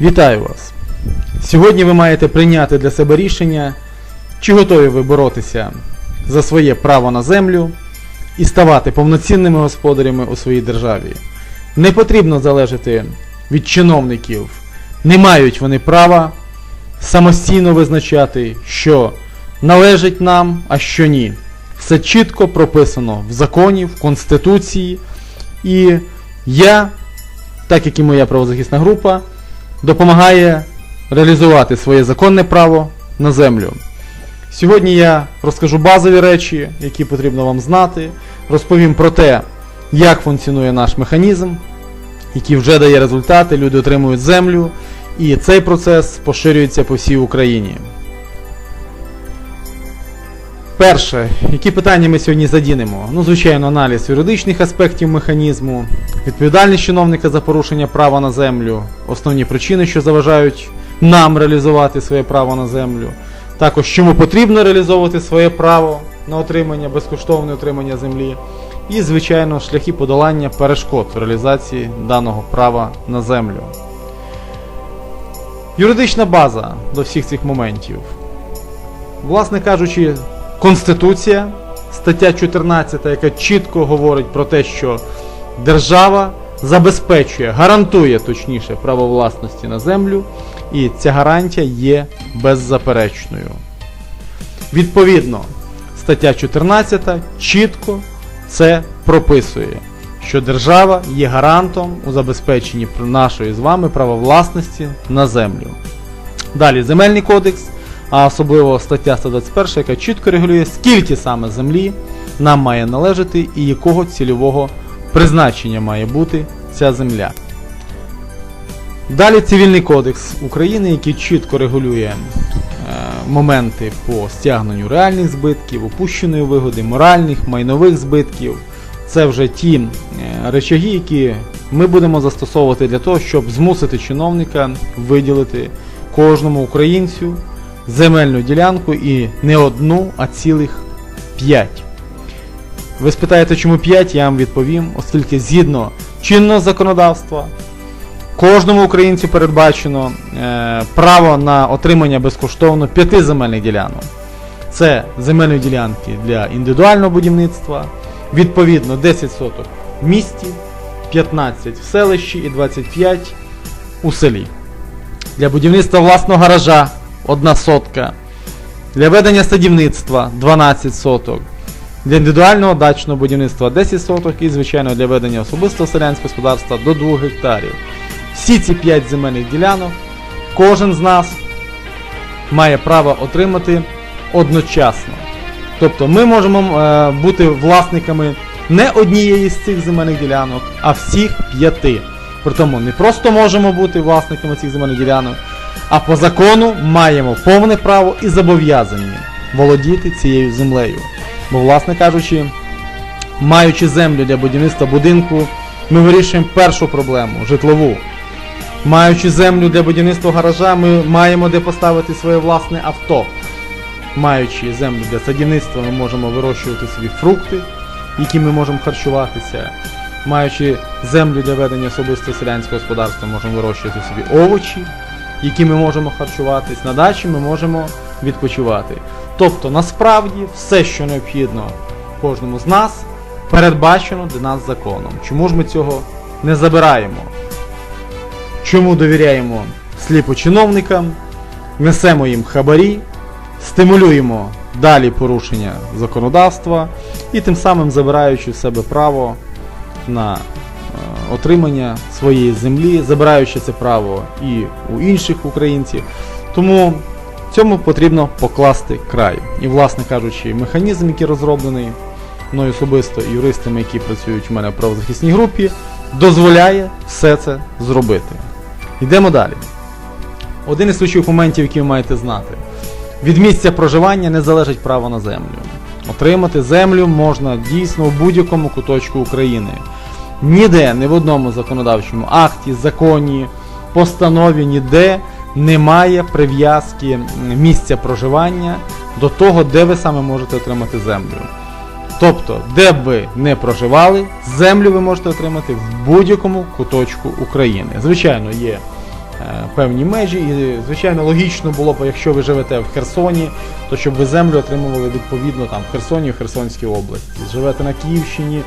Вітаю вас! Сьогодні ви маєте прийняти для себе рішення, чи готові ви боротися за своє право на землю і ставати повноцінними господарями у своїй державі. Не потрібно залежати від чиновників, не мають вони права самостійно визначати, що належить нам, а що ні. Все чітко прописано в законі, в Конституції. І я, так як і моя правозахисна група, допомагає реалізувати своє законне право на землю. Сьогодні я розкажу базові речі, які потрібно вам знати, розповім про те, як функціонує наш механізм, який вже дає результати, люди отримують землю, і цей процес поширюється по всій Україні. Перше, які питання ми сьогодні задінемо? Ну, звичайно, аналіз юридичних аспектів механізму, відповідальність чиновника за порушення права на землю, основні причини, що заважають нам реалізувати своє право на землю. Також чому потрібно реалізовувати своє право на отримання, безкоштовне отримання землі, і, звичайно, шляхи подолання перешкод реалізації даного права на землю. Юридична база до всіх цих моментів. Власне кажучи, Конституція, стаття 14, яка чітко говорить про те, що держава забезпечує, гарантує точніше право власності на землю, і ця гарантія є беззаперечною. Відповідно, стаття 14 чітко це прописує, що держава є гарантом у забезпеченні нашої з вами права власності на землю. Далі земельний кодекс, а особливо стаття 121, яка чітко регулює, скільки саме землі нам має належати і якого цільового призначення має бути ця земля. Далі Цивільний кодекс України, який чітко регулює е, моменти по стягненню реальних збитків, упущеної вигоди, моральних, майнових збитків. Це вже ті е, речаги, які ми будемо застосовувати для того, щоб змусити чиновника виділити кожному українцю земельну ділянку і не одну, а цілих 5. Ви спитаєте, чому 5, я вам відповім, оскільки згідно чинного законодавства кожному українцю передбачено е, право на отримання безкоштовно 5 земельних ділянок. Це земельні ділянки для індивідуального будівництва, відповідно 10 соток в місті, 15 в селищі і 25 у селі. Для будівництва власного гаража 1 сотка. Для ведення садівництва 12 соток. Для індивідуального дачного будівництва 10 соток і, звичайно, для ведення особистого селянського господарства до 2 гектарів. Всі ці 5 земельних ділянок кожен з нас має право отримати одночасно. Тобто ми можемо е, бути власниками не однієї з цих земельних ділянок, а всіх п'яти. Притому не просто можемо бути власниками цих земельних ділянок, а по закону маємо повне право і зобов'язані володіти цією землею. Бо, власне кажучи, маючи землю для будівництва будинку, ми вирішуємо першу проблему житлову. Маючи землю для будівництва гаража, ми маємо де поставити своє власне авто. Маючи землю для садівництва, ми можемо вирощувати собі фрукти, які ми можемо харчуватися. Маючи землю для ведення особистого селянського господарства, можемо вирощувати собі овочі, які ми можемо харчуватись. На дачі ми можемо відпочивати. Тобто, насправді, все, що необхідно кожному з нас, передбачено для нас законом. Чому ж ми цього не забираємо? Чому довіряємо сліпо чиновникам, несемо їм хабарі, стимулюємо далі порушення законодавства і тим самим забираючи в себе право на отримання своєї землі, забираючи це право і у інших українців. Тому цьому потрібно покласти край. І, власне кажучи, механізм, який розроблений мною особисто і юристами, які працюють у мене в правозахисній групі, дозволяє все це зробити. Йдемо далі. Один із ключових моментів, які ви маєте знати. Від місця проживання не залежить право на землю. Отримати землю можна дійсно в будь-якому куточку України. Ніде, ні в одному законодавчому акті, законі, постанові, ніде немає прив'язки місця проживання до того, де ви саме можете отримати землю. Тобто, де б ви не проживали, землю ви можете отримати в будь-якому куточку України. Звичайно, є певні межі. І, звичайно, логічно було б, якщо ви живете в Херсоні, то щоб ви землю отримували відповідно там в Херсоні, в Херсонській області. Живете на Київщині,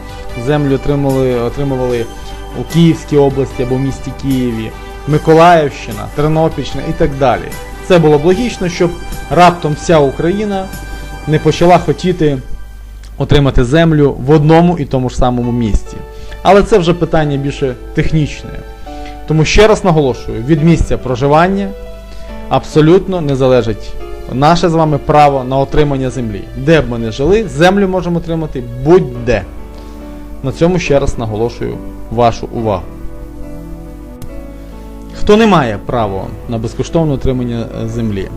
землю отримали, отримували у Київській області або в місті Києві, Миколаївщина, Тернопільщина і так далі. Це було б логічно, щоб раптом вся Україна не почала хотіти отримати землю в одному і тому ж самому місці. Але це вже питання більше технічне. Тому ще раз наголошую, від місця проживання абсолютно не залежить наше з вами право на отримання землі. Де б ми не жили, землю можемо отримати будь-де. На цьому ще раз наголошую вашу увагу. Хто не має права на безкоштовне отримання е, землі?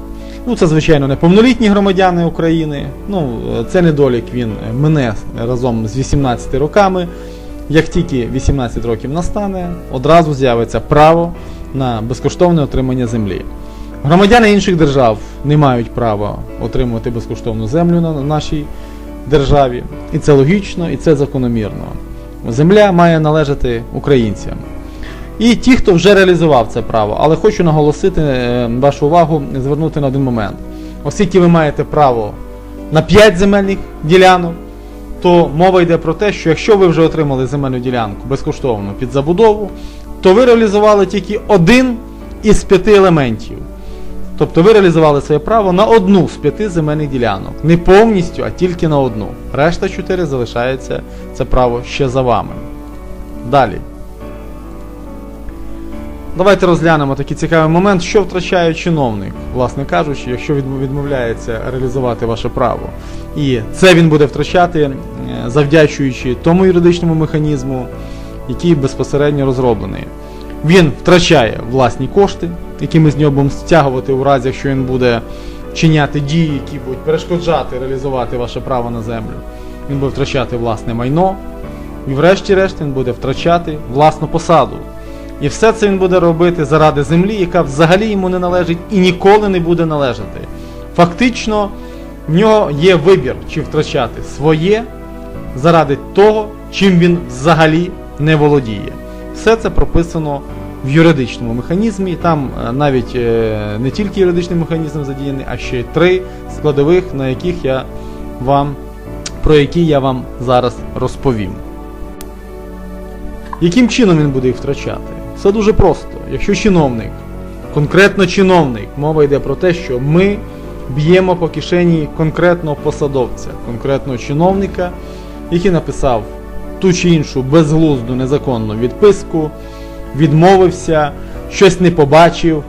Ну, це, звичайно, неповнолітні громадяни України. Ну, е, це недолік він е, мене разом з 18 роками. Як тільки 18 років настане, одразу з'явиться право на безкоштовне отримання землі. Громадяни інших держав не мають права отримувати безкоштовну землю на нашій державі. І це логічно, і це закономірно. Земля має належати українцям. І ті, хто вже реалізував це право, але хочу наголосити е, вашу увагу, звернути на один момент. Оскільки ви маєте право на 5 земельних ділянок, то мова йде про те, що якщо ви вже отримали земельну ділянку безкоштовно під забудову, то ви реалізували тільки один із п'яти елементів. Тобто ви реалізували своє право на одну з п'яти земельних ділянок. Не повністю, а тільки на одну. Решта чотири залишається це право ще за вами. Далі. Давайте розглянемо такий цікавий момент, що втрачає чиновник, власне кажучи, якщо відм- відмовляється реалізувати ваше право. І це він буде втрачати, е, завдячуючи тому юридичному механізму, який безпосередньо розроблений. Він втрачає власні кошти, які ми з нього будемо стягувати у разі, якщо він буде чиняти дії, які будуть перешкоджати реалізувати ваше право на землю. Він буде втрачати власне майно, і врешті-решт він буде втрачати власну посаду. І все це він буде робити заради землі, яка взагалі йому не належить і ніколи не буде належати. Фактично, в нього є вибір, чи втрачати своє заради того, чим він взагалі не володіє. Все це прописано в юридичному механізмі, там е, навіть е, не тільки юридичний механізм задіяний, а ще й три складових, на яких я вам, про які я вам зараз розповім. Яким чином він буде їх втрачати? Все дуже просто. Якщо чиновник, конкретно чиновник, мова йде про те, що ми б'ємо по кишені конкретного посадовця, конкретного чиновника, який написав ту чи іншу безглузду незаконну відписку, відмовився, щось не побачив,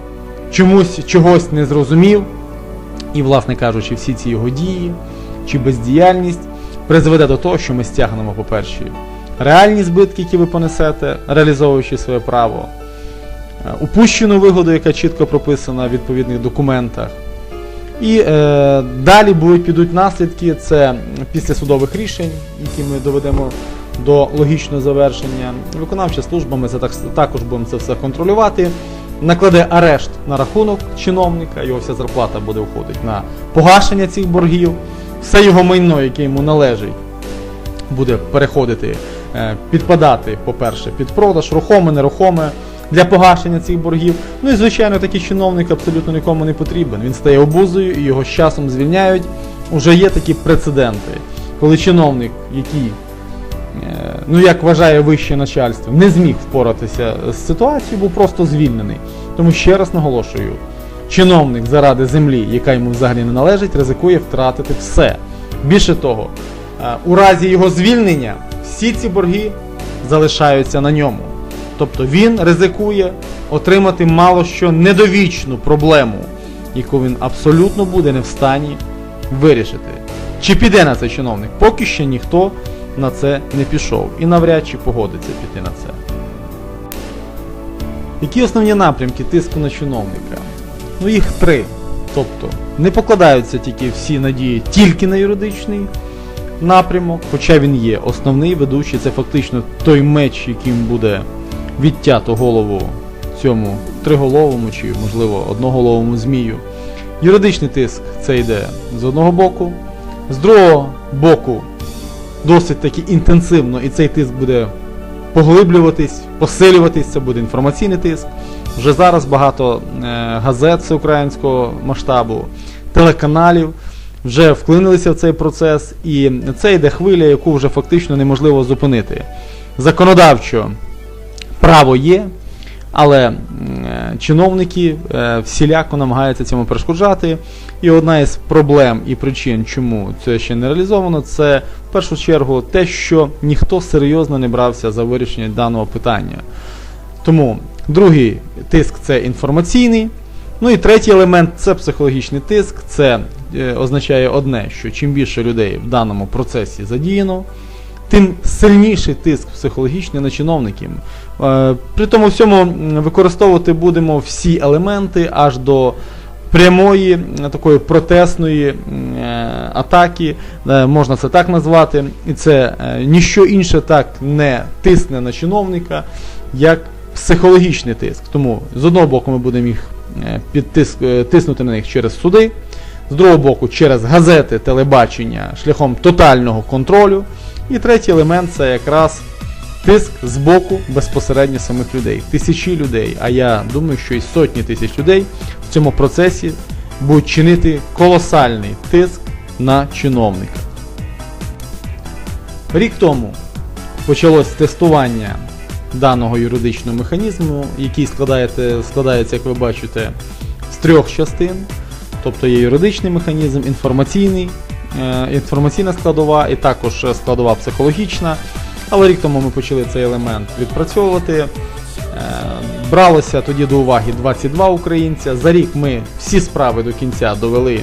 чомусь чогось не зрозумів. І, власне кажучи, всі ці його дії чи бездіяльність призведе до того, що ми стягнемо, по-перше, реальні збитки, які ви понесете, реалізовуючи своє право, е, упущену вигоду, яка чітко прописана в відповідних документах. І е, далі будуть підуть наслідки, це після судових рішень, які ми доведемо до логічного завершення. Виконавча служба, ми це так, також будемо це все контролювати. Накладе арешт на рахунок чиновника, його вся зарплата буде входити на погашення цих боргів, все його майно, яке йому належить, буде переходити, е, підпадати, по-перше, під продаж, рухоме, нерухоме для погашення цих боргів. Ну і звичайно, такий чиновник абсолютно нікому не потрібен. Він стає обузою і його з часом звільняють. Уже є такі прецеденти, коли чиновник, який, е, ну як вважає вище начальство, не зміг впоратися з ситуацією, був просто звільнений. Тому ще раз наголошую. Чиновник заради землі, яка йому взагалі не належить, ризикує втратити все. Більше того, у разі його звільнення всі ці борги залишаються на ньому. Тобто він ризикує отримати мало що недовічну проблему, яку він абсолютно буде не в стані вирішити. Чи піде на це чиновник? Поки що ніхто на це не пішов і навряд чи погодиться піти на це. Які основні напрямки тиску на чиновника? Ну їх три. Тобто не покладаються тільки всі надії тільки на юридичний напрямок, хоча він є основний ведучий, це фактично той меч, яким буде відтято голову цьому триголовому чи, можливо, одноголовому змію. Юридичний тиск це йде з одного боку, з другого боку досить таки інтенсивно, і цей тиск буде поглиблюватись, посилюватись, це буде інформаційний тиск. Вже зараз багато е, газет всеукраїнського масштабу, телеканалів вже вклинилися в цей процес, і це йде хвиля, яку вже фактично неможливо зупинити. Законодавчо право є, але е, чиновники е, всіляко намагаються цьому перешкоджати. І одна із проблем і причин, чому це ще не реалізовано, це в першу чергу те, що ніхто серйозно не брався за вирішення даного питання. Тому другий тиск це інформаційний. Ну і третій елемент це психологічний тиск. Це е, означає одне, що чим більше людей в даному процесі задіяно, тим сильніший тиск психологічний на чиновників. Е, При тому всьому використовувати будемо всі елементи аж до прямої такої протестної е, атаки, е, можна це так назвати, і це е, ніщо інше так не тисне на чиновника, як психологічний тиск. Тому з одного боку ми будемо їх тиснути на них через суди, з другого боку через газети, телебачення шляхом тотального контролю. І третій елемент це якраз тиск з боку безпосередньо самих людей. Тисячі людей, а я думаю, що і сотні тисяч людей в цьому процесі будуть чинити колосальний тиск на чиновника. Рік тому почалось тестування даного юридичного механізму, який складається, складається, як ви бачите, з трьох частин. Тобто є юридичний механізм, інформаційний, е, інформаційна складова і також складова психологічна. Але рік тому ми почали цей елемент відпрацьовувати. Е, Бралося тоді до уваги 22 українця. За рік ми всі справи до кінця довели,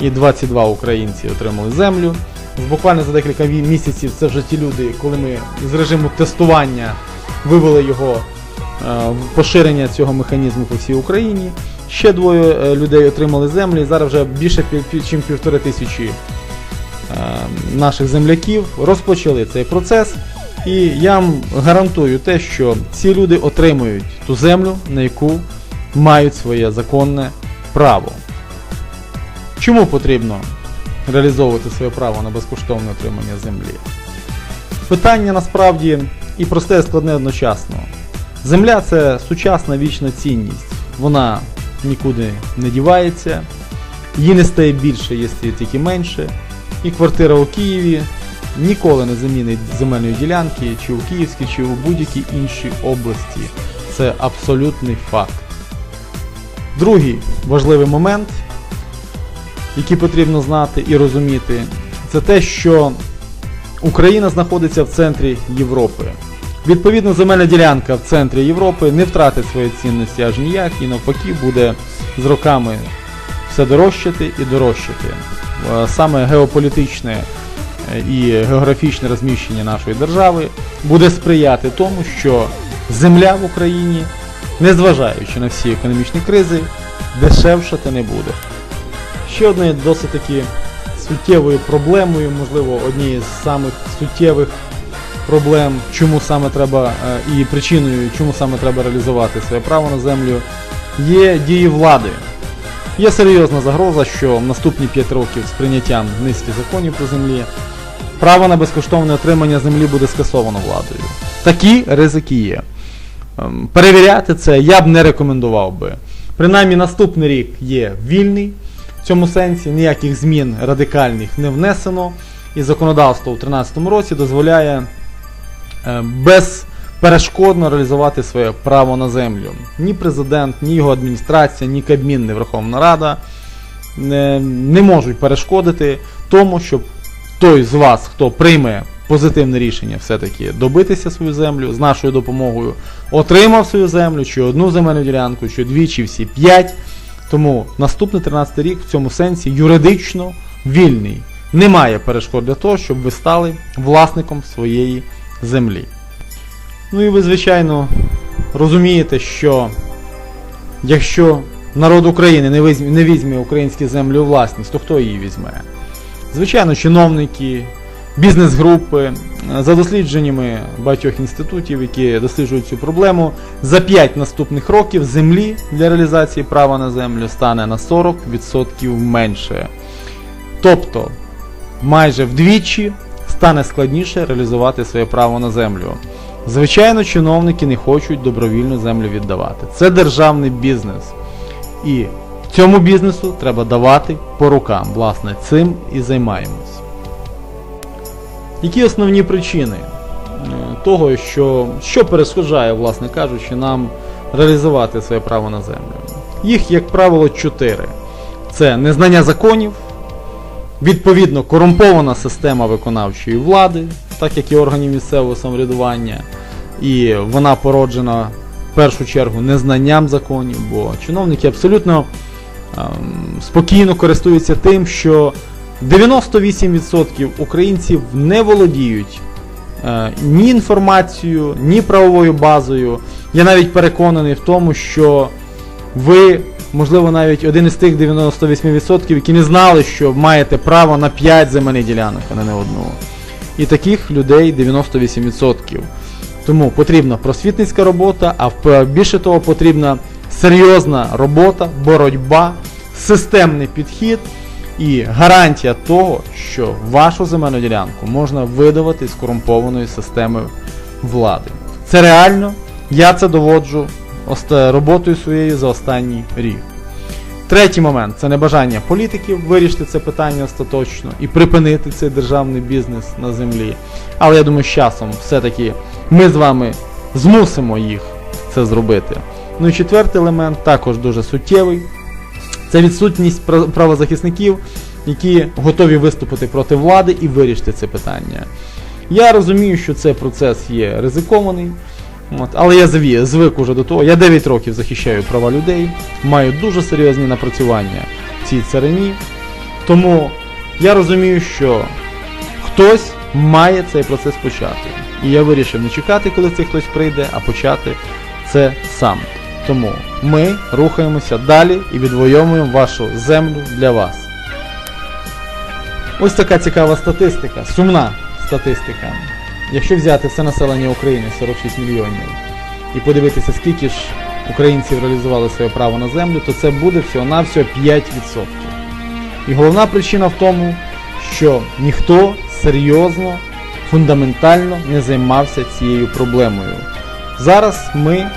і 22 українці отримали землю. Буквально за декілька місяців це вже ті люди, коли ми з режиму тестування вивели його е, в поширення цього механізму по всій Україні. Ще двоє е, людей отримали землі. Зараз вже більше пів- півтори тисячі е, наших земляків розпочали цей процес. І я вам гарантую те, що ці люди отримують ту землю, на яку мають своє законне право. Чому потрібно реалізовувати своє право на безкоштовне отримання землі? Питання насправді і просте, і складне одночасно. Земля це сучасна вічна цінність. Вона нікуди не дівається, її не стає більше, є стає тільки менше. І квартира у Києві ніколи не замінить земельної ділянки чи у Київській, чи у будь-якій іншій області. Це абсолютний факт. Другий важливий момент, який потрібно знати і розуміти, це те, що Україна знаходиться в центрі Європи. Відповідно, земельна ділянка в центрі Європи не втратить свої цінності аж ніяк і навпаки буде з роками все дорожчати і дорожчати. Е, Саме геополітичне е, і географічне розміщення нашої держави буде сприяти тому, що земля в Україні, незважаючи на всі економічні кризи, дешевшати не буде. Ще одною досить таки суттєвою проблемою, можливо, однією з самих суттєвих проблем, чому саме треба е, і причиною, чому саме треба реалізувати своє право на землю, є дії влади. Є серйозна загроза, що в наступні 5 років з прийняттям низки законів про землі право на безкоштовне отримання землі буде скасовано владою. Такі ризики є. Ем, Перевіряти це я б не рекомендував би. Принаймні наступний рік є вільний в цьому сенсі, ніяких змін радикальних не внесено, і законодавство у 2013 році дозволяє е, безперешкодно реалізувати своє право на землю. Ні президент, ні його адміністрація, ні Кабмін, ні Верховна Рада не, не можуть перешкодити тому, щоб той з вас, хто прийме позитивне рішення, все-таки добитися свою землю з нашою допомогою, отримав свою землю, чи одну земельну ділянку, чи дві, чи всі п'ять. Тому наступний 13 рік в цьому сенсі юридично вільний. Немає перешкод для того, щоб ви стали власником своєї землі. Ну і ви, звичайно, розумієте, що якщо народ України не візьме, не візьме українські землі у власність, то хто її візьме? Звичайно, чиновники, бізнес-групи, за дослідженнями багатьох інститутів, які досліджують цю проблему, за 5 наступних років землі для реалізації права на землю стане на 40% менше. Тобто, майже вдвічі стане складніше реалізувати своє право на землю. Звичайно, чиновники не хочуть добровільну землю віддавати. Це державний бізнес. І цьому бізнесу треба давати по рукам. Власне, цим і займаємось. Які основні причини е, того, що, що перешкоджає, власне кажучи, нам реалізувати своє право на землю? Їх, як правило, чотири: це незнання законів, відповідно корумпована система виконавчої влади, так як і органів місцевого самоврядування, і вона породжена в першу чергу незнанням законів, бо чиновники абсолютно ем, спокійно користуються тим, що 98% українців не володіють е, ні інформацією, ні правовою базою. Я навіть переконаний в тому, що ви, можливо, навіть один із тих 98%, які не знали, що маєте право на 5 земельних ділянок, а не на одну. І таких людей 98%. Тому потрібна просвітницька робота, а більше того, потрібна серйозна робота, боротьба, системний підхід і гарантія того, що вашу земельну ділянку можна видавати з корумпованої системи влади. Це реально, я це доводжу роботою своєю за останній рік. Третій момент це небажання політиків вирішити це питання остаточно і припинити цей державний бізнес на землі. Але я думаю, з часом все-таки ми з вами змусимо їх це зробити. Ну і четвертий елемент також дуже суттєвий. Це відсутність правозахисників, які готові виступити проти влади і вирішити це питання. Я розумію, що цей процес є ризикований, от, але я зві, звик уже до того. Я 9 років захищаю права людей, маю дуже серйозні напрацювання в цій царині. Тому я розумію, що хтось має цей процес почати. І я вирішив не чекати, коли цей хтось прийде, а почати це сам. Тому ми рухаємося далі і відвоюємо вашу землю для вас. Ось така цікава статистика, сумна статистика. Якщо взяти все населення України 46 мільйонів і подивитися, скільки ж українців реалізували своє право на землю, то це буде всього-навсього 5%. І головна причина в тому, що ніхто серйозно, фундаментально не займався цією проблемою. Зараз ми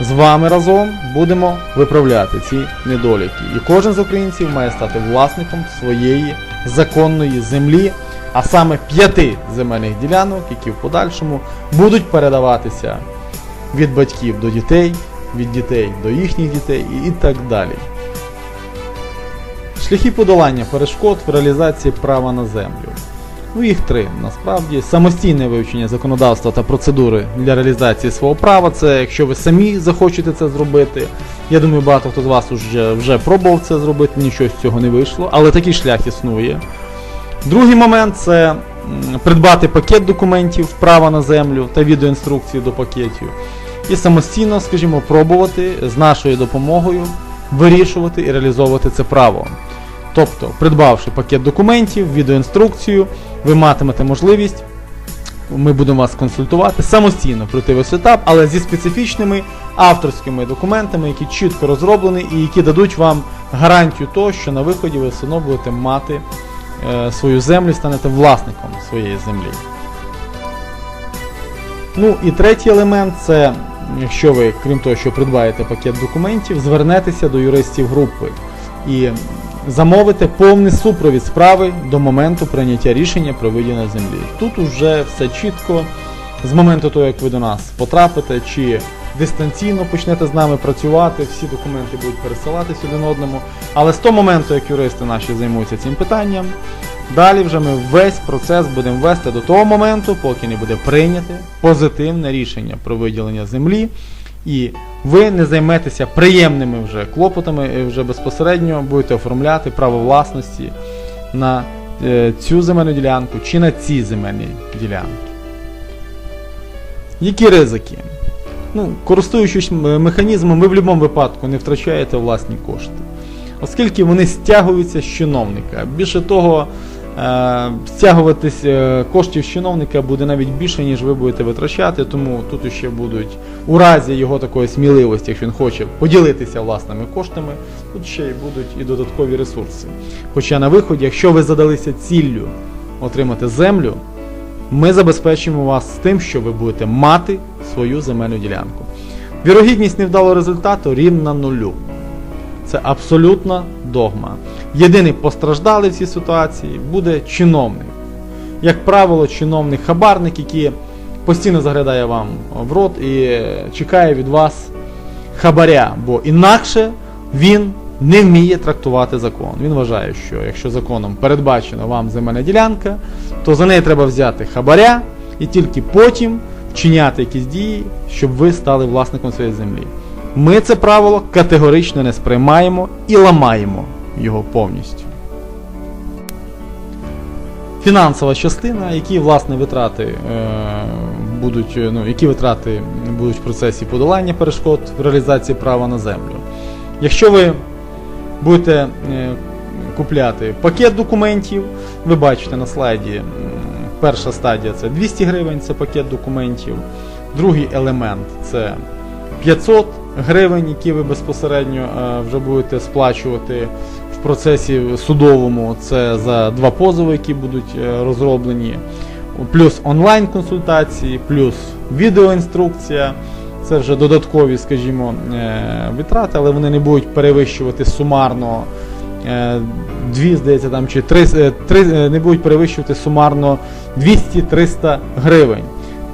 з вами разом будемо виправляти ці недоліки. І кожен з українців має стати власником своєї законної землі, а саме п'яти земельних ділянок, які в подальшому будуть передаватися від батьків до дітей, від дітей до їхніх дітей і так далі. Шляхи подолання перешкод в реалізації права на землю. Ну, їх три насправді. Самостійне вивчення законодавства та процедури для реалізації свого права. Це якщо ви самі захочете це зробити. Я думаю, багато хто з вас вже, вже пробував це зробити, нічого з цього не вийшло, але такий шлях існує. Другий момент це придбати пакет документів, права на землю та відеоінструкції до пакетів. І самостійно, скажімо, пробувати з нашою допомогою вирішувати і реалізовувати це право. Тобто, придбавши пакет документів, відеоінструкцію, ви матимете можливість, ми будемо вас консультувати, самостійно пройти весь етап, але зі специфічними авторськими документами, які чітко розроблені і які дадуть вам гарантію того, що на виході ви все одно будете мати свою землю станете власником своєї землі. Ну і третій елемент це, якщо ви, крім того, що придбаєте пакет документів, звернетеся до юристів групи і замовите повний супровід справи до моменту прийняття рішення про виділення землі. Тут уже все чітко, з моменту того, як ви до нас потрапите, чи дистанційно почнете з нами працювати, всі документи будуть пересилатись один одному. Але з того моменту, як юристи наші займуться цим питанням, далі вже ми весь процес будемо вести до того моменту, поки не буде прийняте позитивне рішення про виділення землі. І ви не займетеся приємними вже клопотами, і вже безпосередньо будете оформляти право власності на е, цю земельну ділянку чи на ці земельні ділянки. Які ризики? Ну, користуючись механізмом, ви в будь-якому випадку не втрачаєте власні кошти, оскільки вони стягуються з чиновника. Більше того, е, стягуватись е, коштів з чиновника буде навіть більше, ніж ви будете витрачати, тому тут ще будуть, у разі його такої сміливості, якщо він хоче поділитися власними коштами, тут ще й будуть і додаткові ресурси. Хоча на виході, якщо ви задалися ціллю отримати землю, ми забезпечимо вас тим, що ви будете мати свою земельну ділянку. Вірогідність невдалого результату рівна нулю. Це абсолютна догма. Єдиний постраждалий в цій ситуації буде чиновник. Як правило, чиновник хабарник, який постійно заглядає вам в рот і чекає від вас хабаря, бо інакше він не вміє трактувати закон. Він вважає, що якщо законом передбачена вам земельна ділянка, то за неї треба взяти хабаря і тільки потім вчиняти якісь дії, щоб ви стали власником своєї землі. Ми це правило категорично не сприймаємо і ламаємо його повністю. Фінансова частина, які власне витрати е, будуть, ну, які витрати будуть в процесі подолання перешкод в реалізації права на землю. Якщо ви будете е, купляти пакет документів, ви бачите на слайді, перша стадія це 200 гривень, це пакет документів. Другий елемент це 500 гривень, які ви безпосередньо е, вже будете сплачувати в процесі судовому. Це за два позови, які будуть е, розроблені, плюс онлайн-консультації, плюс відеоінструкція. Це вже додаткові, скажімо, е, витрати, але вони не будуть перевищувати сумарно дві, здається, там чи три, три не будуть перевищувати сумарно 200-300 гривень.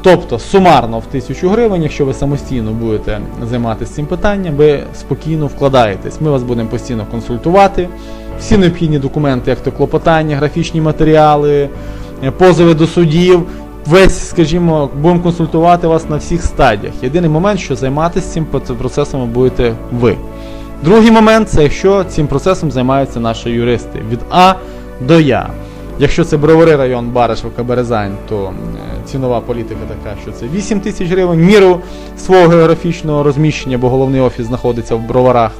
Тобто сумарно в 1000 гривень, якщо ви самостійно будете займатися цим питанням, ви спокійно вкладаєтесь. Ми вас будемо постійно консультувати. Всі необхідні документи, як то клопотання, графічні матеріали, позови до судів. Весь, скажімо, будемо консультувати вас на всіх стадіях. Єдиний момент, що займатися цим процесом будете ви. Другий момент це якщо цим процесом займаються наші юристи від А до Я. Якщо це Бровари район, Баришівка, Березань, то е, цінова політика така, що це 8 тисяч гривень, міру свого географічного розміщення, бо головний офіс знаходиться в Броварах,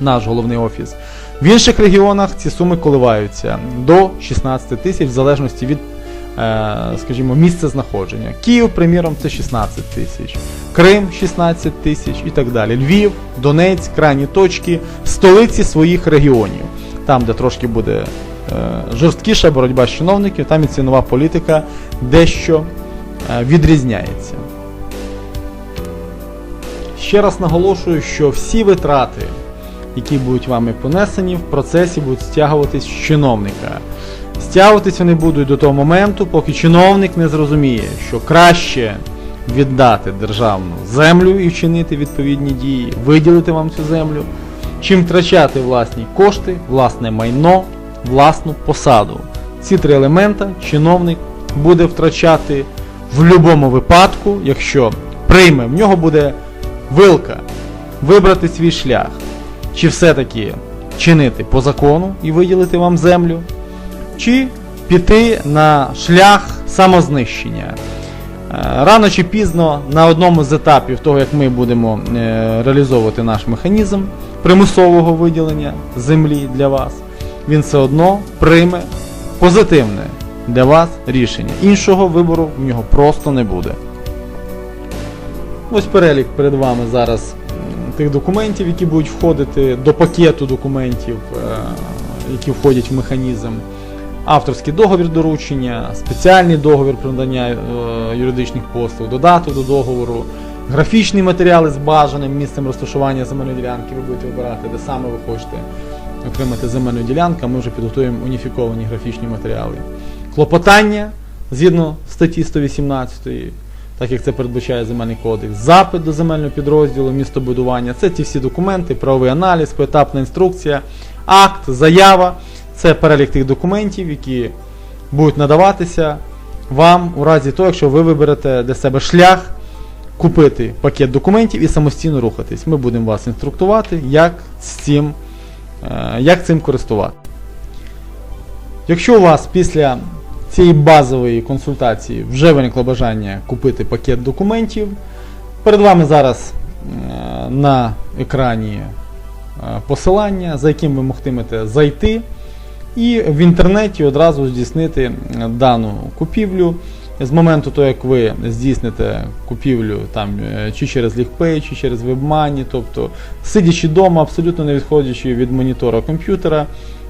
наш головний офіс. В інших регіонах ці суми коливаються до 16 тисяч в залежності від, е, скажімо, місця знаходження. Київ, приміром, це 16 тисяч, Крим 16 тисяч і так далі. Львів, Донець, крайні точки, столиці своїх регіонів. Там, де трошки буде жорсткіша боротьба з чиновників, там і цінова політика дещо е, відрізняється. Ще раз наголошую, що всі витрати, які будуть вами понесені, в процесі будуть стягуватись з чиновника. Стягуватись вони будуть до того моменту, поки чиновник не зрозуміє, що краще віддати державну землю і вчинити відповідні дії, виділити вам цю землю, чим втрачати власні кошти, власне майно, власну посаду. Ці три елемента чиновник буде втрачати в будь-якому випадку, якщо прийме, в нього буде вилка вибрати свій шлях, чи все-таки чинити по закону і виділити вам землю, чи піти на шлях самознищення. Е, Рано чи пізно на одному з етапів того, як ми будемо е, реалізовувати наш механізм примусового виділення землі для вас, він все одно прийме позитивне для вас рішення. Іншого вибору в нього просто не буде. Ось перелік перед вами зараз тих документів, які будуть входити до пакету документів, е, які входять в механізм. Авторський договір доручення, спеціальний договір про надання е, юридичних послуг, додаток до договору, графічні матеріали з бажаним місцем розташування земельної ділянки. Ви будете вибирати, де саме ви хочете отримати земельну ділянку. Ми вже підготуємо уніфіковані графічні матеріали. Клопотання згідно статті 118, так як це передбачає земельний кодекс, запит до земельного підрозділу, містобудування. Це ті всі документи, правовий аналіз, поетапна інструкція, акт, заява. Це перелік тих документів, які будуть надаватися вам у разі того, якщо ви виберете для себе шлях купити пакет документів і самостійно рухатись. Ми будемо вас інструктувати, як з цим, як цим користувати. Якщо у вас після цієї базової консультації вже виникло бажання купити пакет документів, перед вами зараз е, на екрані е, посилання, за яким ви могтимете зайти і в інтернеті одразу здійснити е, дану купівлю. З моменту того, як ви здійсните купівлю там, е, чи через LinkPay, чи через WebMoney, тобто сидячи вдома, абсолютно не відходячи від монітора комп'ютера,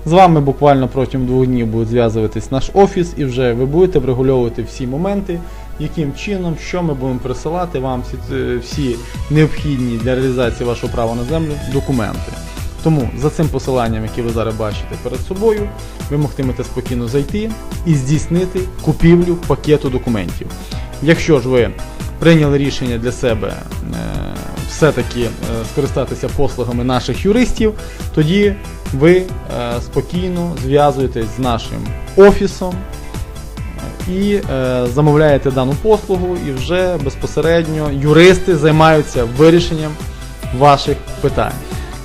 з вами буквально протягом двох днів буде зв'язуватись наш офіс, і вже ви будете врегульовувати всі моменти, яким чином, що ми будемо присилати вам всі, е, всі необхідні для реалізації вашого права на землю документи. Тому за цим посиланням, яке ви зараз бачите перед собою, ви могтимете спокійно зайти і здійснити купівлю пакету документів. Якщо ж ви прийняли рішення для себе е, все-таки е, скористатися послугами наших юристів, тоді ви е, спокійно зв'язуєтесь з нашим офісом і е, замовляєте дану послугу, і вже безпосередньо юристи займаються вирішенням ваших питань.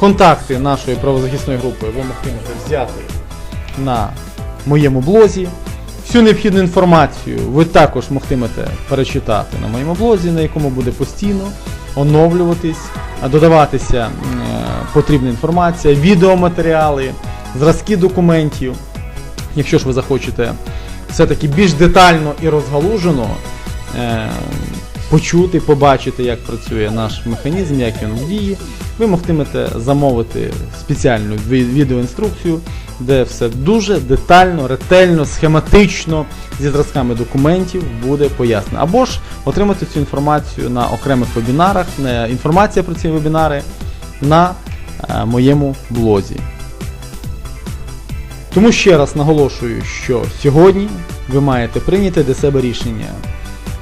Контакти нашої правозахисної групи ви могтимете взяти на моєму блозі. Всю необхідну інформацію ви також могтимете перечитати на моєму блозі, на якому буде постійно оновлюватись, додаватися е, потрібна інформація, відеоматеріали, зразки документів. Якщо ж ви захочете все-таки більш детально і розгалужено е, почути, побачити, як працює наш механізм, як він діє, ви могтимете замовити спеціальну відеоінструкцію, де все дуже детально, ретельно, схематично зі зразками документів буде пояснено. Або ж отримати цю інформацію на окремих вебінарах, інформація про ці вебінари на е, моєму блозі. Тому ще раз наголошую, що сьогодні ви маєте прийняти для себе рішення,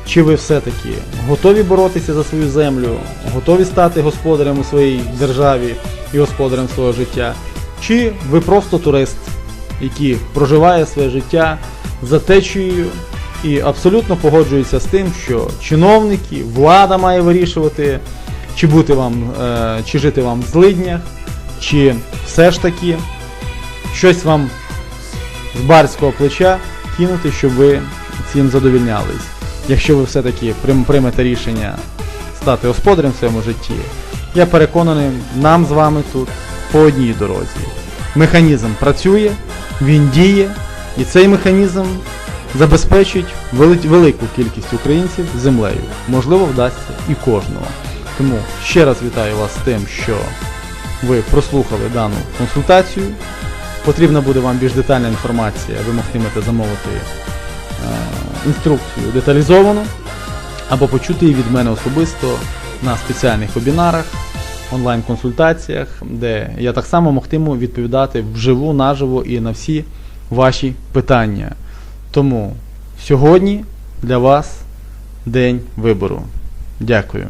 чи ви все-таки готові боротися за свою землю, готові стати господарем у своїй державі і господарем свого життя, чи ви просто турист, який проживає своє життя за течією і абсолютно погоджується з тим, що чиновники, влада має вирішувати, чи бути вам, е, чи жити вам в злиднях, чи все ж таки щось вам з барського плеча кинути, щоб ви цим задовільнялись. Якщо ви все-таки приймете рішення стати господарем в своєму житті, я переконаний, нам з вами тут по одній дорозі. Механізм працює, він діє, і цей механізм забезпечить велику кількість українців землею. Можливо, вдасться і кожного. Тому ще раз вітаю вас з тим, що ви прослухали дану консультацію. Потрібна буде вам більш детальна інформація, ви могтимете замовити е, інструкцію деталізовано або почути її від мене особисто на спеціальних вебінарах, онлайн-консультаціях, де я так само могтиму відповідати вживу, наживо і на всі ваші питання. Тому сьогодні для вас день вибору. Дякую.